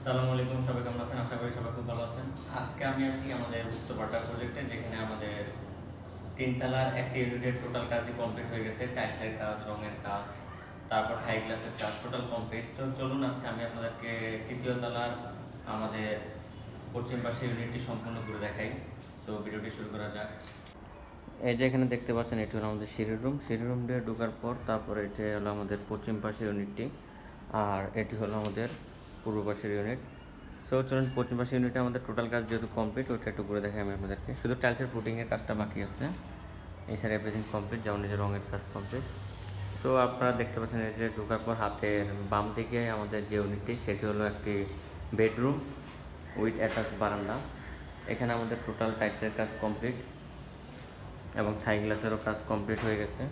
আসসালামু আলাইকুম, সবাই কেমন আছেন? আশা করি সবাই খুব ভালো আছেন। আজকে আমি আছি আমাদের উত্তরপাটা প্রজেক্টে যেখানে আমাদের তিনতলার একটি ইউনিটের টোটাল কাজই কমপ্লিট হয়ে গেছে। টাইলসের কাজ, রঙের কাজ, তারপর হাই গ্লাসের কাজ টোটাল কমপ্লিট তো চলুন, আজকে আমি আপনাদেরকে তৃতীয় তলার আমাদের পশ্চিম পাশে ইউনিটটি সম্পূর্ণ করে দেখাই। সো ভিডিওটি শুরু করা যাক। এই যে এখানে দেখতে পাচ্ছেন, এটি হলো আমাদের সিঁড়ি রুম সিঁড়ি রুম দিয়ে ঢোকার পর তারপরে এটি হলো আমাদের পশ্চিম পাশের ইউনিটটি আর এটি হলো আমাদের পূর্ব পাশের ইউনিট সো চলুন পশ্চিম পাশের ইউনিটে আমাদের টোটাল কাজ যেহেতু কমপ্লিট ওটা একটু করে দেখাই আমি আপনাদেরকে। শুধু টাইলসের ফুটিংয়ের কাজটা বাকি আছে। এছাড়া এভরিথিং কমপ্লিট যেমন যে রঙের কাজ কমপ্লিট সো আপনারা দেখতে পাচ্ছেন এই যে ঢোকার পর হাতের বাম দিকে আমাদের যে ইউনিটটি সেটি হলো একটি বেডরুম উইথ অ্যাটাচ বারান্দা। এখানে আমাদের টোটাল টাইলসের কাজ কমপ্লিট এবং থাই গ্লাসেরও কাজ কমপ্লিট হয়ে গেছে।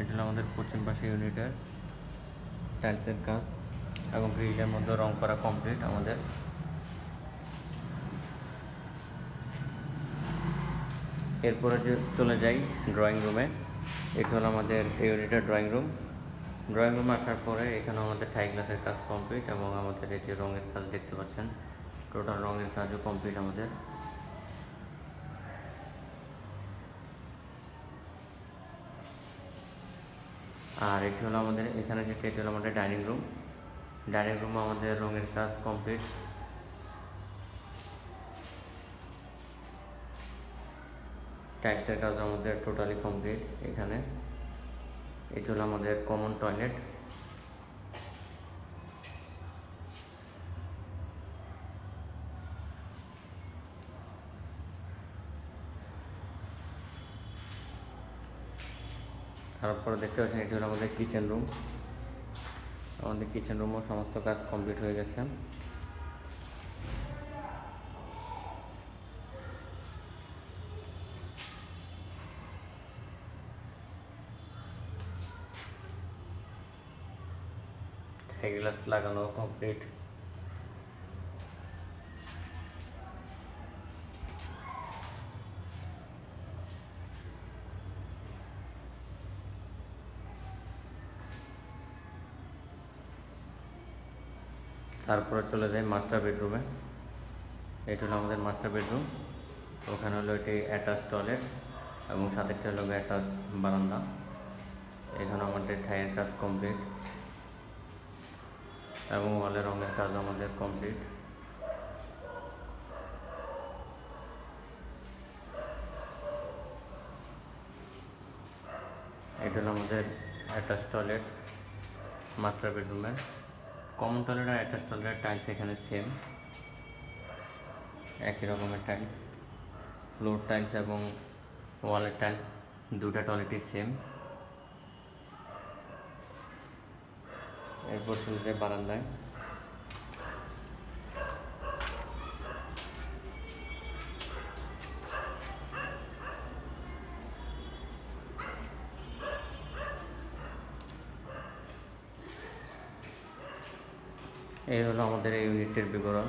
এটা হলো আমাদের পশ্চিম পাশে ইউনিটের টাইলসের কাজ এবং গ্রিলের মধ্যে রং করা কমপ্লিট আমাদের। এরপরে যে চলে যাই ড্রয়িং রুমে এটা হলো আমাদের এই ইউনিটের ড্রয়িং রুম ড্রয়িং রুমে আসার পরে এখানে আমাদের থাই গ্লাসের কাজ কমপ্লিট এবং আমাদের এই যে রঙের কাজ দেখতে পাচ্ছেন টোটাল রঙের কাজও কমপ্লিট আমাদের। আর এটি হলো আমাদের, এখানে যেটি এটি হলো আমাদের ডাইনিং রুম। ডাইনিং রুম আমাদের রঙের কাজ কমপ্লিট। টাইলসের কাজ আমাদের টোটালি কমপ্লিট এখানে। এটি হলো আমাদের কমন টয়লেট তারপরে দেখতে পাচ্ছেন এটি হলো আমাদের কিচেন রুম আমাদের কিচেন রুমও সমস্ত কাজ কমপ্লিট হয়ে গেছে। গ্লাস লাগানো কমপ্লিট তারপরে চলে যাই মাস্টার বেডরুমে এটা হলো আমাদের মাস্টার বেডরুম ওখানে হলো এটি অ্যাটাচ টয়লেট এবং সাথে একটা হলো অ্যাটাচ বারান্দা। এখানে আমাদের ঠাইয়ের কাজ কমপ্লিট এবং ওয়ালের রঙের কাজ আমাদের কমপ্লিট এটা হলো আমাদের অ্যাটাচ টয়লেট মাস্টার বেডরুমের কমন টয়লেট আর অ্যাটাচ টয়লেটের টাইলস এখানে সেম একই রকমের টাইলস ফ্লোর টাইলস এবং ওয়ালের টাইলস দুটা টয়লেটই সেম এরপর চলে যায় বারান্দায়। এই হলো আমাদের এই ইউনিটের বিবরণ।